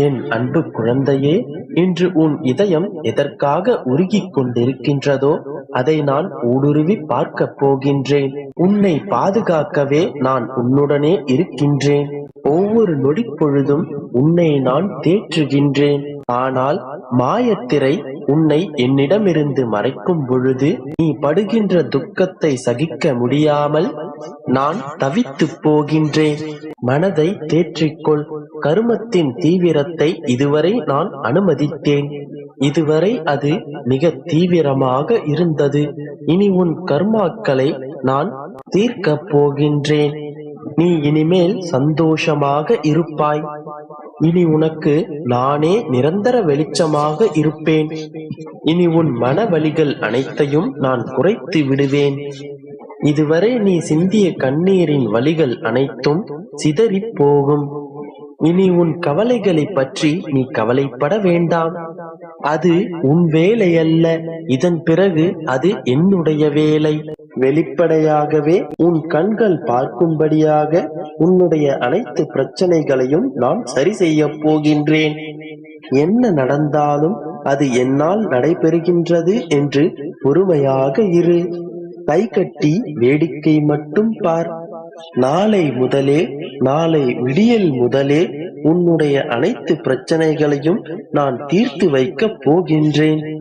என் அன்பு குழந்தையே இன்று உன் இதயம் எதற்காக உருகிக் கொண்டிருக்கின்றதோ அதை நான் ஊடுருவி பார்க்கப் போகின்றேன். உன்னை பாதுகாக்கவே நான் உன்னுடனே இருக்கின்றேன். ஒவ்வொரு நொடிப்பொழுதும் உன்னை நான் தேற்றுகின்றேன். ஆனால் மாயத்திரை உன்னை என்னிடமிருந்து மறைக்கும் பொழுது நீ படுகின்ற துக்கத்தை சகிக்க முடியாமல் நான் தவித்துப் போகின்றேன். மனதை தேற்றிக்கொள். கருமத்தின் தீவிரத்தை இதுவரை நான் அனுமதித்தேன். இதுவரை அது மிக தீவிரமாக இருந்தது. இனி உன் கர்மாக்களை நான் தீர்க்கப் போகின்றேன். நீ இனிமேல் சந்தோஷமாக இருப்பாய். இனி உனக்கு நானே நிரந்தர வெளிச்சமாக இருப்பேன். இனி உன் மனவழிகள் அனைத்தையும் நான் குறைத்து விடுவேன். இதுவரை நீ சிந்திய கண்ணீரின் வழிகள் அனைத்தும் சிதறிப் போகும். இனி உன் கவலைகளைப் பற்றி நீ கவலைப்பட வேண்டாம். அது உன் வேலை அல்ல இதன் பிறகு அது என்னுடைய வேலை. வெளிப்படையாகவே உன் கண்கள் பார்க்கும்படியாக உன்னுடைய அனைத்து பிரச்சனைகளையும் நான் சரி செய்ய போகின்றேன். என்ன நடந்தாலும் அது என்னால் நடைபெறுகின்றது என்று பொறுமையாக இரு. கை கட்டி வேடிக்கை மட்டும் பார். நாளை முதலே நாளை விடியல் முதலே உன்னுடைய அனைத்து பிரச்சனைகளையும் நான் தீர்த்து வைக்கப் போகின்றேன்.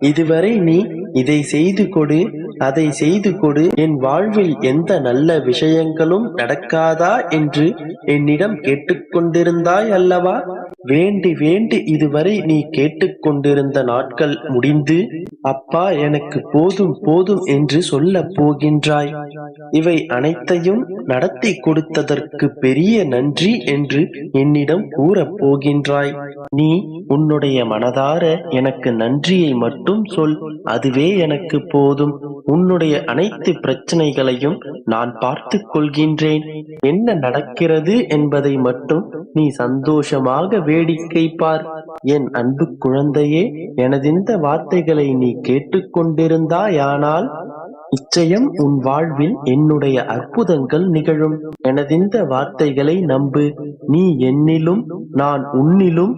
இதுவரை நீ இதை செய்து கொடு அதை செய்து கொடு. என் வாழ்வில் எந்த நல்ல விஷயங்களும் நடக்காதா என்று என்னிடம் கேட்டுக்கொண்டிருந்தாய் அல்லவா? வேண்டி வேண்டி இதுவரை நீ கேட்டுக்கொண்டிருந்த நாட்கள் முடிந்து அப்பா எனக்கு போதும் போதும் என்று சொல்ல போகின்றாய். இவை அனைத்தையும் நடத்தி கொடுத்ததற்கு பெரிய நன்றி என்று என்னிடம் கூறப் போகின்றாய். நீ உன்னுடைய மனதார எனக்கு நன்றியை மட்டும் சொல் அதுவே எனக்கு போதும். உன்னுடைய அனைத்து பிரச்சனைகளையும் நான் பார்த்துக் கொள்கின்றேன். என்ன நடக்கிறது என்பதை மட்டும் நீ சந்தோஷமாக வேடிக்கை பார். என் அன்பு குழந்தையே எனதிந்த வார்த்தைகளை நீ கேட்டுக்கொண்டிருந்தாயானால் நிச்சயம் உன் வாழ்வில் என்னுடைய அற்புதங்கள் நிகழும். எனதிந்த வார்த்தைகளை நம்பு. நீ என்னிலும் நான் உன்னிலும்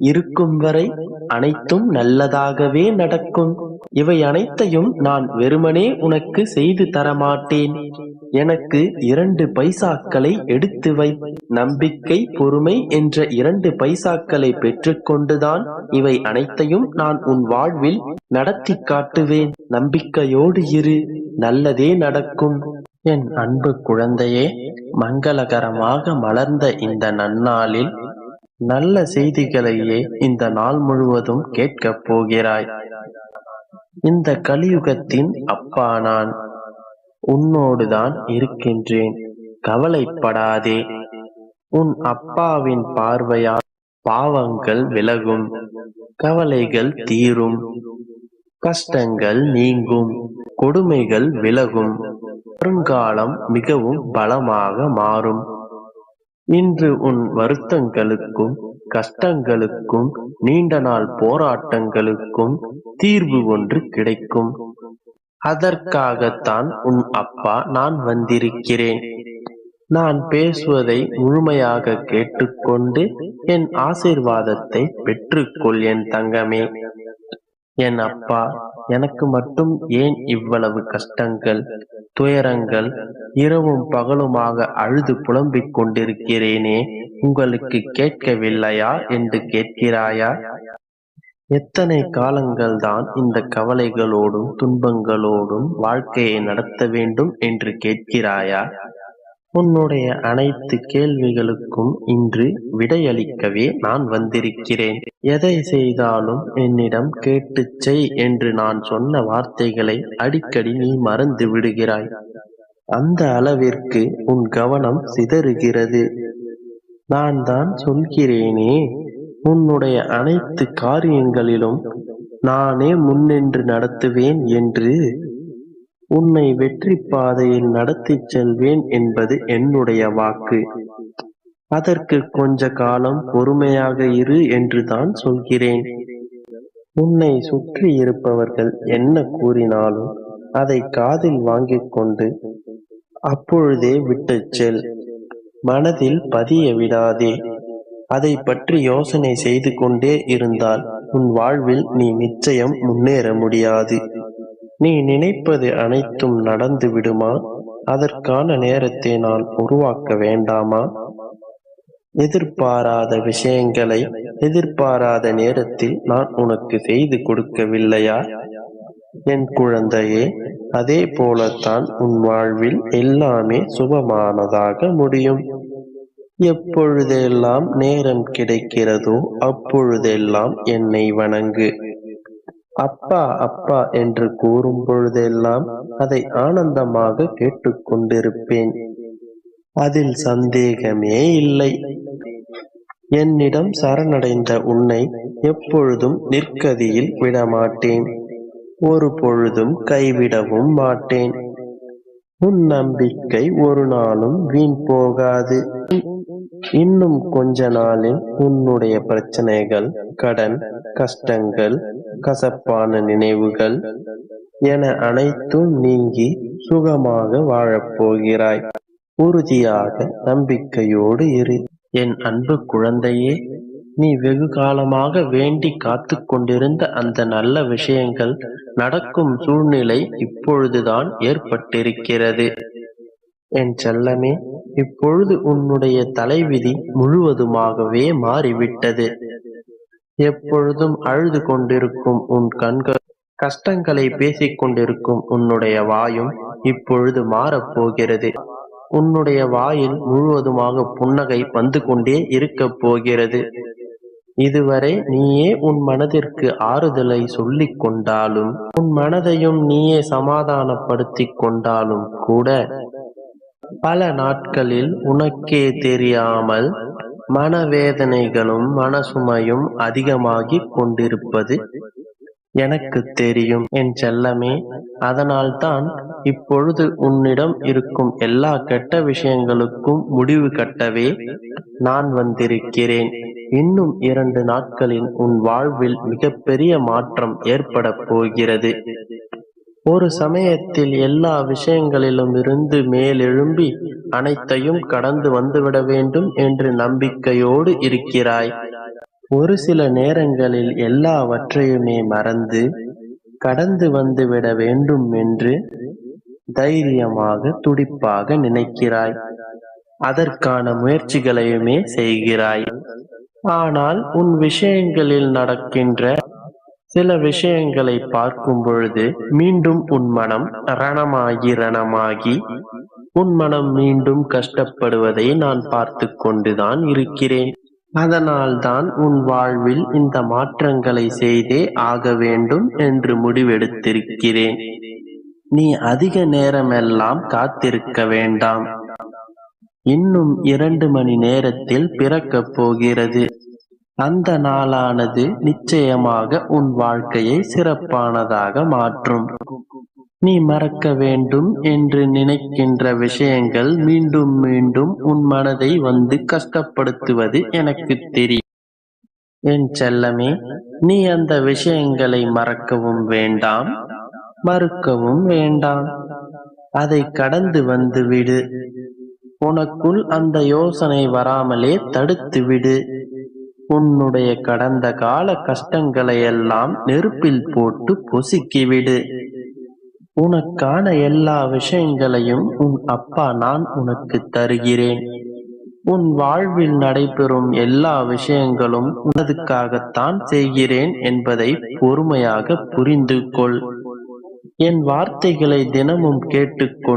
இருக்கும் வரை அனைத்தும் நல்லதாகவே நடக்கும். இவை அனைத்தையும் நான் வெறுமனே உனக்கு செய்து தரமாட்டேன். எனக்கு இரண்டு பைசாக்களை எடுத்து வை. நம்பிக்கை பொறுமை என்ற இரண்டு பைசாக்களை பெற்றுக்கொண்டுதான் இவை அனைத்தையும் நான் உன் வாழ்வில் நடத்தி காட்டுவேன். நம்பிக்கையோடு இரு. நல்லதே நடக்கும். என் அன்பு குழந்தையே மங்களகரமாக மலர்ந்த இந்த நன்னாளில் நல்ல செய்திகளையே இந்த நாள் முழுவதும் கேட்கப் போகிறாய். இந்த கலியுகத்தின் அப்பா நான் உன்னோடுதான் இருக்கின்றேன். கவலைப்படாதே. உன் அப்பாவின் பார்வையால் பாவங்கள் விலகும். கவலைகள் தீரும். கஷ்டங்கள் நீங்கும். கொடுமைகள் விலகும். வருங்காலம் மிகவும் பலமாக மாறும். இன்று உன் வருத்தங்களுக்கும் கஷ்டங்களுக்கும் நீண்ட நாள் போராட்டங்களுக்கும் தீர்வு ஒன்று கிடைக்கும். அதற்காகத்தான் உன் அப்பா நான் வந்திருக்கிறேன். நான் பேசுவதை முழுமையாக கேட்டுக்கொண்டு என் ஆசீர்வாதத்தை பெற்றுக்கொள் என் தங்கமே. என் அப்பா எனக்கு மட்டும் ஏன் இவ்வளவு கஷ்டங்கள்? துயரங்கள் இரவும் பகலுமாக அழுது புலம்பிக் கொண்டிருக்கிறேனே உங்களுக்கு கேட்கவில்லையா என்று கேட்கிறாயா? எத்தனை காலங்கள் தான் இந்த கவலைகளோடும் துன்பங்களோடும் வாழ்க்கையை நடத்த வேண்டும் என்று கேட்கிறாயா? உன்னுடைய அனைத்து கேள்விகளுக்கும் இன்று விடையளிக்கவே நான் வந்திருக்கிறேன். எதை செய்தாலும் என்னிடம் கேட்டுச் செய் என்று நான் சொன்ன வார்த்தைகளை அடிக்கடி நீ மறந்து விடுகிறாய். அந்த அளவிற்கு உன் கவனம் சிதறுகிறது. நான் தான் சொல்கிறேனே உன்னுடைய அனைத்து காரியங்களிலும் நானே முன்னின்று நடத்துவேன் என்று உன்னை வெற்றி பாதையில் நடத்திச் செல்வேன் என்பது என்னுடைய வாக்கு. அதற்கு கொஞ்ச காலம் பொறுமையாக இரு என்று தான் சொல்கிறேன். உன்னை சுற்றி இருப்பவர்கள் என்ன கூறினாலும் அதை காதில் வாங்கிக் கொண்டு அப்பொழுதே விட்டுச் செல். மனதில் பதிய விடாதே. அதை பற்றி யோசனை செய்து கொண்டே இருந்தால் உன் வாழ்வில் நீ நிச்சயம் முன்னேற முடியாது. நீ நினைப்பது அனைத்தும் நடந்து விடுமா? அதற்கான நேரத்தை நான் உருவாக்க வேண்டாமா? எதிர்பாராத விஷயங்களை எதிர்பாராத நேரத்தில் நான் உனக்கு செய்து கொடுக்கவில்லையா? என் குழந்தையே அதே போலத்தான் உன் வாழ்வில் எல்லாமே சுபமானதாக முடியும். எப்பொழுதெல்லாம் நேரம் கிடைக்கிறதோ அப்பொழுதெல்லாம் என்னை வணங்கு. அப்பா அப்பா என்று கூறும் பொழுதெல்லாம் அதை ஆனந்தமாக கேட்டுக்கொண்டிருப்பேன். அதில் சந்தேகமே இல்லை. என்னிடம் சரணடைந்த உன்னை எப்பொழுதும் நிற்கதியில் விடமாட்டேன். ஒரு பொழுதும் கைவிடவும் மாட்டேன். உன் நம்பிக்கை ஒரு நாளும் வீண் போகாது. இன்னும் கொஞ்ச நாளில் உன்னுடைய பிரச்சனைகள் கடன் கஷ்டங்கள் கசப்பான நினைவுகள் என அனைத்தும் நீங்கி சுகமாக வாழப்போகிறாய். உறுதியாக நம்பிக்கையோடு இரு. என் அன்பு குழந்தையே நீ வெகு காலமாக வேண்டி காத்து கொண்டிருந்த அந்த நல்ல விஷயங்கள் நடக்கும் சூழ்நிலை இப்பொழுதுதான் ஏற்பட்டிருக்கிறது. என் செல்லமே இப்பொழுது உன்னுடைய தலைவிதி முழுவதுமாகவே மாறிவிட்டது. எப்பொழுதும் அழுது கொண்டிருக்கும் உன் கண்கள் கஷ்டங்களை பேசிக் கொண்டிருக்கும் உன்னுடைய வாயும் இப்பொழுது மாறப்போகிறது. உன்னுடைய வாயில் முழுவதுமாக புன்னகை வந்து கொண்டே இருக்கப் போகிறது. இதுவரை நீயே உன் மனதிற்கு ஆறுதலை சொல்லிக் கொண்டாலும் உன் மனதையும் நீயே சமாதானப்படுத்திக் கொண்டாலும் கூட பல நாட்களில் உனக்கே தெரியாமல் மனவேதனைகளும் மனசுமையும் அதிகமாகிக் கொண்டிருப்பது எனக்கு தெரியும். என் செல்லமே அதனால்தான் இப்பொழுது உன்னிடம் இருக்கும் எல்லா கெட்ட விஷயங்களுக்கும் முடிவு கட்டவே நான் வந்திருக்கிறேன். இன்னும் இரண்டு நாட்களில் உன் வாழ்வில் மிகப்பெரிய மாற்றம் ஏற்பட போகிறது. ஒரு சமயத்தில் எல்லா விஷயங்களிலும் இருந்து மேலெழும்பி அனைத்தையும் கடந்து வந்துவிட வேண்டும் என்று நம்பிக்கையோடு இருக்கிறாய். ஒரு சில நேரங்களில் எல்லாவற்றையுமே மறந்து கடந்து வந்துவிட வேண்டும் என்று தைரியமாக துடிப்பாக நினைக்கிறாய். அதற்கான முயற்சிகளையுமே செய்கிறாய். ஆனால் உன் விஷயங்களில் நடக்கின்ற சில விஷயங்களை பார்க்கும் பொழுது மீண்டும் உன் மனம் ரணமாகி ரணமாகி உன் மனம் மீண்டும் கஷ்டப்படுவதை நான் பார்த்து கொண்டுதான் இருக்கிறேன். அதனால்தான் உன் வாழ்வில் இந்த மாற்றங்களை செய்தே ஆக வேண்டும் என்று முடிவெடுத்திருக்கிறேன். நீ அதிக நேரமெல்லாம் காத்திருக்க வேண்டாம். இன்னும் இரண்டு மணி நேரத்தில் பிறக்கப் போகிறது. அந்த நாளானது நிச்சயமாக உன் வாழ்க்கையை சிறப்பானதாக மாற்றும். நீ மறக்க வேண்டும் என்று நினைக்கின்ற விஷயங்கள் மீண்டும் மீண்டும் உன் மனதை வந்து கஷ்டப்படுத்துவது எனக்கு தெரியும். என் செல்லமே நீ அந்த விஷயங்களை மறக்கவும் வேண்டாம் மறுக்கவும் வேண்டாம். அதை கடந்து வந்து விடு. உனக்குள் அந்த யோசனை வராமலே தடுத்து விடு. உன்னுடைய கடந்த கால கஷ்டங்களை எல்லாம் நெருப்பில் போட்டு பொசுக்கிவிடு. உனக்கான எல்லா விஷயங்களையும் உன் அப்பா நான் உனக்கு தருகிறேன். உன் வாழ்வில் நடைபெறும் எல்லா விஷயங்களும் உனதுக்காகத்தான் செய்கிறேன் என்பதை பொறுமையாக புரிந்து கொள் என் வார்த்தைகளை தினமும் கேட்டுக்கொள்.